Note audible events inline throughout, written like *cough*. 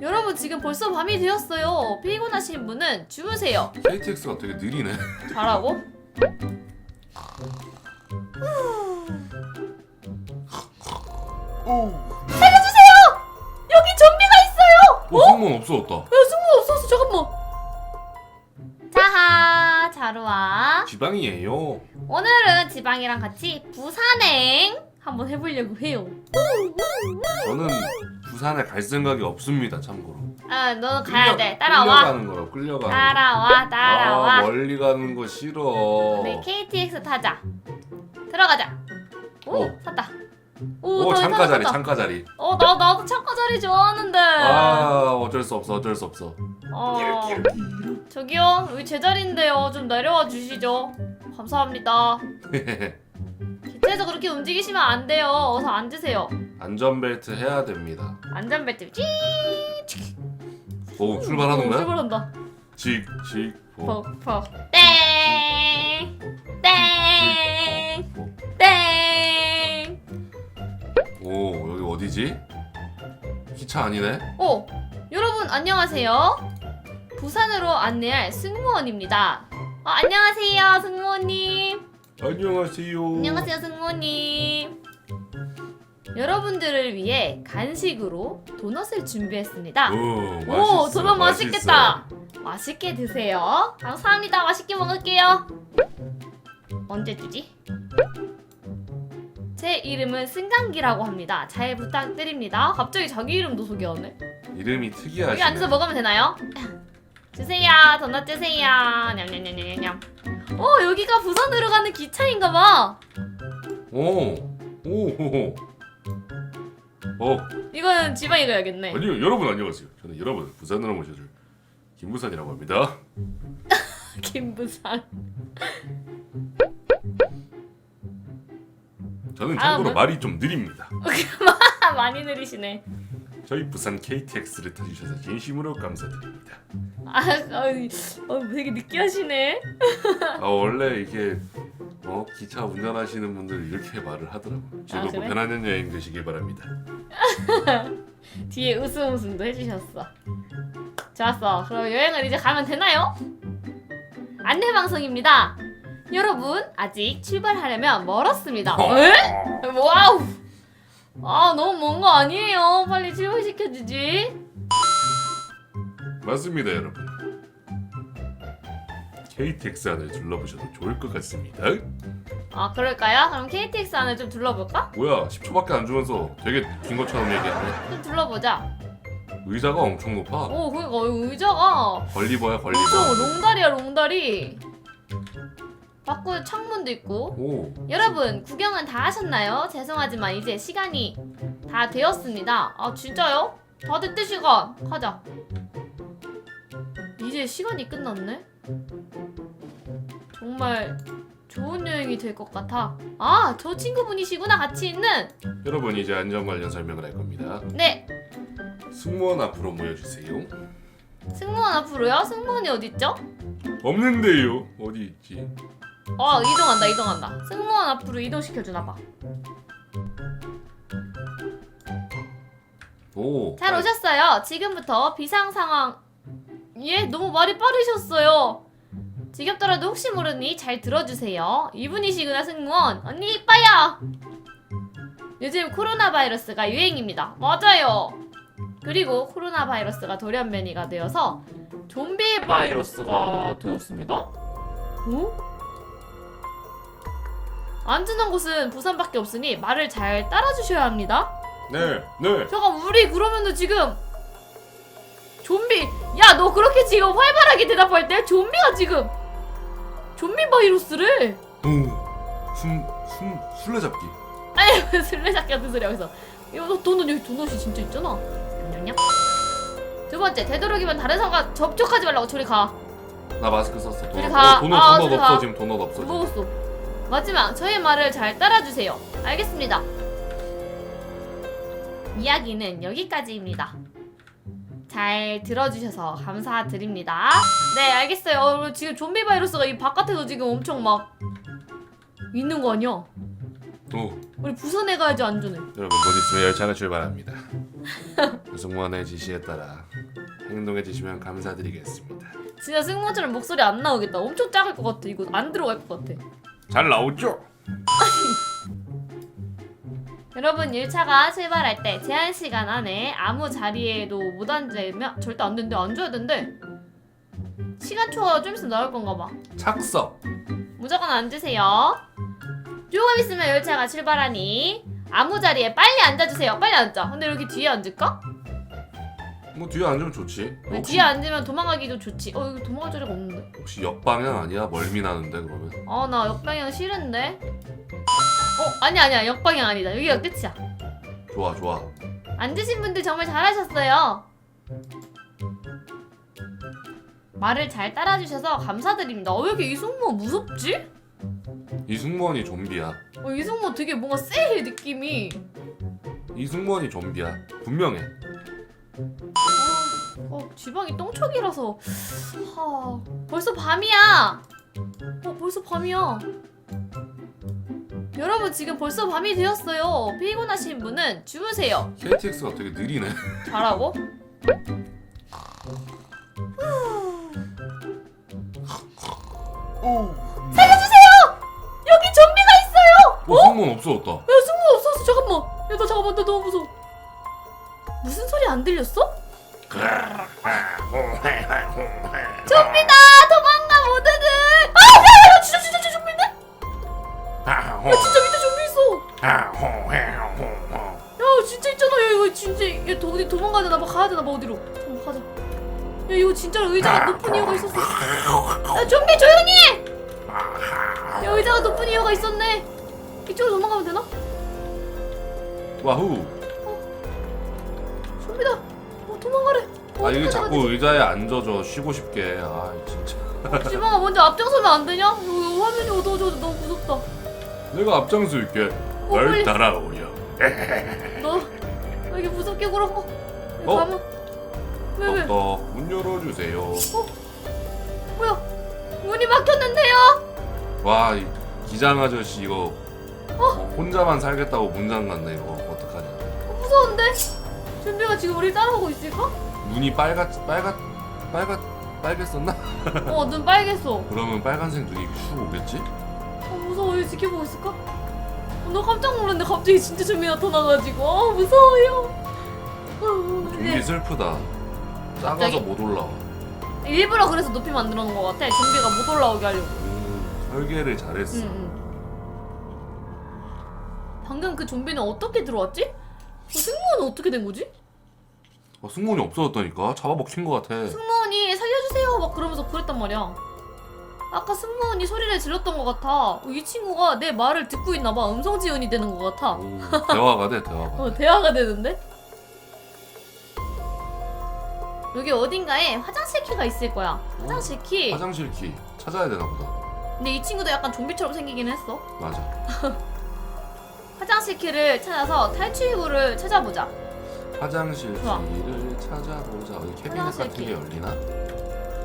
여러분 지금 벌써 밤이 되었어요. 피곤하신 분은 주무세요. KTX가 되게 느리네. 잘하고. 여기 좀비가 있어요. 어, 승무원 없어졌다. 야 승무 없었어. 잠깐만. 자하 자루와 지방이에요. 오늘은 지방이랑 같이 부산행 한번 해보려고 해요. 저는 부산에 갈 생각이 없습니다. 참고로. 아 너는 가야 돼. 따라와. 끌려가는 거라 끌려가는 거. 따라와 따라와. 아, 멀리 가는 거 싫어. 우리 KTX 타자. 들어가자. 오, 어. 탔다. 오, 나 창가 자리. 창가 자리. 어, 나 나도 창가 자리 좋아하는데. 아, 어쩔 수 없어, 어쩔 수 없어. 어. 저기요, 여기 제 자리인데요. 좀 내려와 주시죠. 감사합니다. *laughs* 기차에서 그렇게 움직이시면 안 돼요. 어서 앉으세요. 안전벨트 해야 됩니다. 안전벨트 찌. 오, 출발하는 오, 거야? 출발한다. 직, 직, 보. 퍽퍽. 땡. 땡. 땡. 오, 여기 어디지? 기차 아니네? 오, 여러분 안녕하세요. 부산으로 안내할 승무원입니다. 어, 안녕하세요, 승무원님. 안녕하세요. 안녕하세요, 승무원님. 여러분들을 위해 간식으로 도넛을 준비했습니다. 오, 오, 맛있어, 도넛. 맛있겠다. 맛있게 드세요. 감사합니다. 맛있게 먹을게요. 언제 주지? 제 이름은 승강기라고 합니다. 잘 부탁드립니다. 갑자기 자기 이름도 소개하네. 이름이 특이하시네. 여기 앉아서 먹으면 되나요? *laughs* 주세요. 도넛 주세요. 냠냠냠냠냠. 어, 여기가 부산으로 가는 기차인가 봐. 오, 오, 오. 어, 이거는 지방이 가야겠네. 아니요, 여러분 안녕하세요. 저는 여러분 부산으로 모셔줄 김부산이라고 합니다. *laughs* 김부산. 저는 아, 참고로 뭐? 말이 좀 느립니다. *laughs* 많이 느리시네. 저희 부산 KTX를 타주셔서 진심으로 감사드립니다. 아, 어이, 어, 되게 느끼하시네. 아 원래 이게 어 기차 운전하시는 분들 이렇게 말을 하더라고요. 즐겁고 그래? 편안한 여행 되시길 바랍니다. *laughs* 뒤에 웃음 웃음도 해주셨어. 좋았어. 그럼 여행을 이제 가면 되나요? 안내 방송입니다. 여러분 아직 출발하려면 멀었습니다. 에? 와우. 아 너무 먼 거 아니에요. 빨리 출발시켜 주지. 맞습니다, 여러분. KTX 안을 둘러보셔도 좋을 것 같습니다. 아 그럴까요? 그럼 KTX 안을 좀 둘러볼까? 뭐야, 10초밖에 안 주면서 되게 긴 것처럼 얘기하네. 좀 둘러보자. 의자가 엄청 높아. 오 그러니까 의자가 걸리버야, 걸리버. 엄청 롱다리야 롱다리. 밖에 창문도 있고. 오, 여러분 구경은 다 하셨나요? 죄송하지만 이제 시간이 다 되었습니다. 아 진짜요? 다 됐대 시간. 가자. 이제 시간이 끝났네. 정말 좋은 여행이 될 것 같아. 아, 저 친구분이시구나. 같이 있는. 여러분 이제 안전 관련 설명을 할 겁니다. 네, 승무원 앞으로 모여주세요. 승무원 앞으로요. 승무원이 어디 있죠? 없는데요. 어디 있지? 아, 이동한다, 이동한다. 승무원 앞으로 이동시켜 주나 봐. 오, 잘 오셨어요. 지금부터 비상 상황. 예, 너무 말이 빠르셨어요. 지겹더라도 혹시 모르니 잘 들어주세요. 이분이시구나 승무원. 언니 이빠야. 요즘 코로나 바이러스가 유행입니다. 맞아요. 그리고 코로나 바이러스가 돌연변이가 되어서 좀비 바이러스가 되었습니다. 어? 안전한 곳은 부산밖에 없으니 말을 잘 따라주셔야 합니다. 네, 네. 잠깐 우리 그러면은 지금 좀비 야 너 그렇게 지금 활발하게 대답할 때 좀비가 지금 좀비 바이러스를 오, 숨, 숨, 술래잡기. 아니 왜 *laughs* 술래잡기 같은 소리 하면서 이거 너 도넛 여기 도넛이 진짜 있잖아 냠냠냠 두 번째 되도록이면 다른 사람과 접촉하지 말라고 저리 가 나 마스크 썼어. 도넛, 가. 어, 도넛, 아, 저리 없어 가. 지금 도넛 없어. 지금. 먹었어 마지막 저의 말을 잘 따라주세요 알겠습니다 이야기는 여기까지입니다 잘 들어주셔서 감사드립니다 네 알겠어요 어, 지금 좀비 바이러스가 이 바깥에서 지금 엄청 막 있는 거 아니야 오, 우리 부산에 가야지 안전해 여러분 곧 있으면 열차가 출발합니다. *laughs* 승무원의 지시에 따라 행동해 주시면 감사드리겠습니다. 진짜 승무원처럼 목소리 안 나오겠다. 엄청 작을 것 같아. 이거 안 들어갈 것 같아. 잘 나오죠? 여러분 1차가 출발할 때 제한 시간 안에 아무 자리에도 못 앉으면 절대 안 된대. 앉아야 된대. 시간 초가 좀 있으면 나올 건가 봐. 착석. 무조건 앉으세요. 조금 있으면 열차가 출발하니 아무 자리에 빨리 앉아주세요. 빨리 앉아. 근데 여기 뒤에 앉을까? 뭐 뒤에 앉으면 좋지. 왜 혹시, 뒤에 앉으면 도망가기도 좋지. 어 여기 도망갈 자리가 없는데. 혹시 역방향 아니야? 멀미 나는데 그러면. 아 나 역방향 싫은데. 어 아니 아니야 역방향 아니다. 여기가 끝이야. 좋아 좋아. 앉으신 분들 정말 잘하셨어요. 말을 잘 따라주셔서 감사드립니다. 어, 왜 이렇게 이승모 무섭지? 이 승무원이 좀비야. 어, 이승모 되게 뭔가 쎄해 느낌이. 이 승무원이 좀비야. 분명해. 어, 지방이 똥촉이라서. 하, 벌써 밤이야. 어, 벌써 밤이야. 여러분 지금 벌써 밤이 되었어요. 피곤하신 분은 주무세요. KTX가 되게 느리네. 잘하고. 여기 좀비가 있어요. 어, 승무원 없어졌다. 안 들렸어? *laughs* 좀비다 도망가 모두들. 아야야 진짜 진짜 진짜 좀비인데? 야 진짜 밑에 좀비 있어. 야 진짜 있잖아. 야 이거 진짜 야 도, 어디 도망가야 되나 봐. 가야 되나 봐 어디로. 어, 가자. 야 이거 진짜 의자가 높은 이유가 있었어. 야 좀비 조용히 해. 야 의자가 높은 이유가 있었네. 이쪽으로 도망가면 되나? 와후. 좀비다. 어 도망가래. 어, 아 이게 자꾸 의자에 앉아줘 쉬고 싶게. 아 진짜. *laughs* 지방아 먼저 앞장서면 안 되냐? 여기 화면이 어두워져서 너무 무섭다. 내가 앞장설게. 어, 널 빨리. 따라오렴. 너왜 이렇게 무섭게? 여기 어? 가면 왜 왜? 떡떡 문 열어주세요. 뭐야? 문이 막혔는데요? 와, 이 기장 아저씨 이거 어, 혼자만 살겠다고 문 잠갔네 이거 어떡하냐? 어, 무서운데? 준비가 지금 우리 따라오고 있을까? 눈이 빨갛 빨갛 빨갛 빨겠었나? 어, 눈 빨겠어. 그러면 빨간색 눈이 슉 오겠지? 어, 무서워. 여기 지켜보고 있을까? 어, 너 깜짝 놀랐는데 갑자기 진짜 좀비 나타나가지고. 어, 무서워요. 어, 좀비 네. 슬프다. 작아서 갑자기? 못 올라와. 일부러 그래서 높이 만들어 놓은 것 같아. 좀비가 못 올라오게 하려고. 음, 설계를 잘했어. 응, 응. 방금 그 좀비는 어떻게 들어왔지? 그 승무원은 어떻게 된 거지? 어, 승무원이 없어졌다니까 잡아먹힌 것 같아. 승무원이 살려주세요 막 그러면서 그랬단 말이야. 아까 승무원이 소리를 질렀던 것 같아. 어, 이 친구가 내 말을 듣고 있나 봐. 음성 지원이 되는 것 같아. 오, 대화가 돼 대화가. *laughs* 어, 대화가 되는데? 여기 어딘가에 화장실 키가 있을 거야. 화장실 키. 화장실 키 찾아야 되나 보다. 근데 이 친구도 약간 좀비처럼 생기긴 했어. 맞아. *laughs* 화장실 키를 찾아서 탈출구를 찾아보자. 화장실 좋아. 키를 찾아보자. 어디 캐비넷 화장실 같은 키. 게 열리나?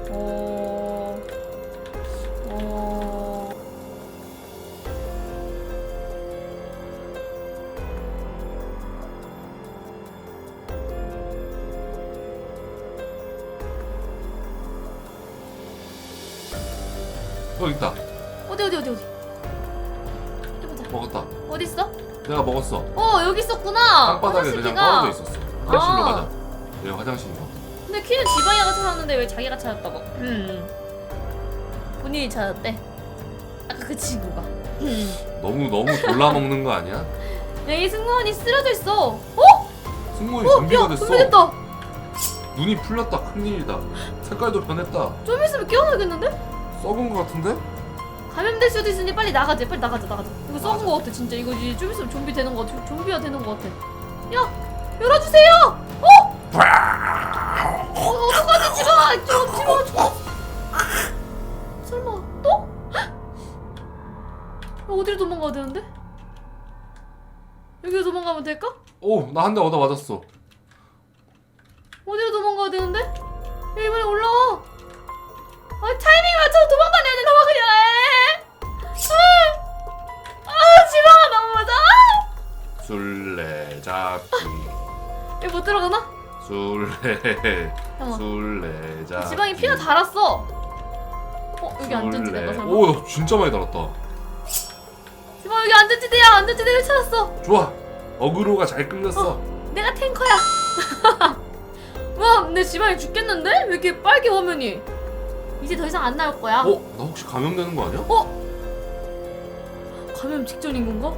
어... 어... 어 있다. 어디 어디 어디 어디 해보자 먹었다. 어디 있어? 내가 먹었어. 어 여기 있었구나 땅바닥에 화장실 그냥. 떨어져 있었어. 화장실로 아. 가자. 여기 화장실인 거. 근데 키는 지방이가 찾았는데 왜 자기가 찾았다고 음 본인이 찾았대 아까 그 친구가 음. 너무 너무 골라 먹는 거 아니야? 여기 승무원이 쓰러져 있어 어? 승무원이 어? 좀비가 야 됐어. 준비됐다 눈이 풀렸다. 큰일이다. 색깔도 변했다. 좀 있으면 깨어나겠는데? 썩은 거 같은데? 감염될 수도 있으니 빨리 나가자 빨리 나가자 나가자 이거 썩은 거 같아 진짜 이거 이제 좀 있으면 좀비 되는 거 같아 좀비가 되는 거 같아 야 열어주세요 어? 어 어떡하지 지마 저 지마 저 설마 또? 야, 어디로 도망가야 되는데? 여기로 도망가면 될까? 오, 나 한 대 얻어 맞았어. 어디로 도망가야 되는데? 야 이번에 올라와 아 타이밍 맞춰서 도망다녀야 되나 봐 잡기. 야 여기 못 들어가나? 술래 잠깐만 술래자 지방이 피가 달았어 어 여기 안전지대인가 설마? 오 진짜 많이 달았다 지방 여기 안전지대야 안전지대를 찾았어 좋아 어그로가 잘 끝났어 내가 탱커야 *laughs* 와 근데 지방이 죽겠는데? 왜 이렇게 빨개 화면이 이제 더 이상 안 나올 거야 어? 나 혹시 감염되는 거 아니야? 감염 직전인 건가?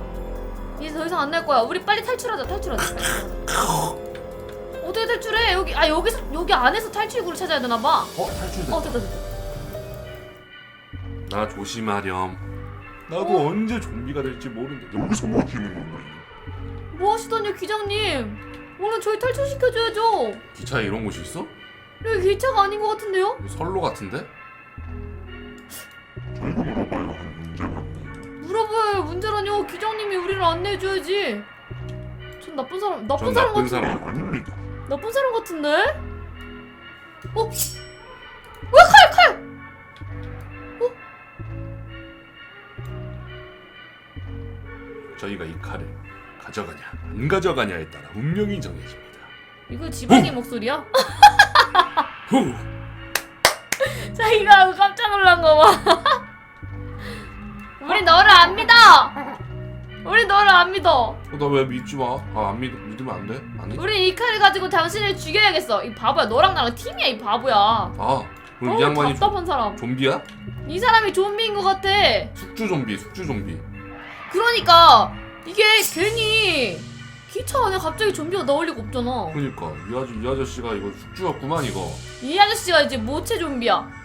이제 더 이상 안 날 거야. 우리 빨리 탈출하자. 탈출하자. 탈출하자. 어떻게 탈출해? 여기 아 여기서 여기 안에서 탈출구를 찾아야 되나 봐. 어? 탈출됐다 어 됐다 됐다. 나 조심하렴 나도 언제 좀비가 될지 모른다 여기서 뭐 하시는 건가요? 뭐 하시더니 기장님? 오늘 저희 탈출시켜줘야죠. 기차에 이런 곳이 있어? 여기 기차가 아닌 것 같은데요? 이거 선로 같은데? 기장님이 우리를 안내해줘야지. 전 나쁜 사람 나쁜 전 사람 나쁜 같은 사람 아닙니다. 나쁜 사람 같은데? 어? 왜 칼, 칼! 저희가 이 칼을 가져가냐 안 가져가냐에 따라 운명이 정해집니다 이거 지방의 목소리야? 후! *laughs* 자기가 깜짝 놀란 거 봐. *laughs* 우리 너를 안 믿어. 우리 너를 안 믿어. 어, 나 왜 믿지 마? 아, 안 믿, 믿으면 안 돼? 아니? 우리 이 칼을 가지고 당신을 죽여야겠어. 이 바보야. 너랑 나랑 팀이야 이 바보야. 아, 그럼 이 어, 양반이 좀, 답답한 사람. 좀비야? 이 사람이 좀비인 것 같아. 숙주 좀비, 숙주 좀비. 그러니까 이게 괜히 기차 안에 갑자기 좀비가 나올 리가 없잖아. 그러니까 이 아저 이 아저씨가 이거 숙주였구만 이거. 이 아저씨가 이제 모체 좀비야.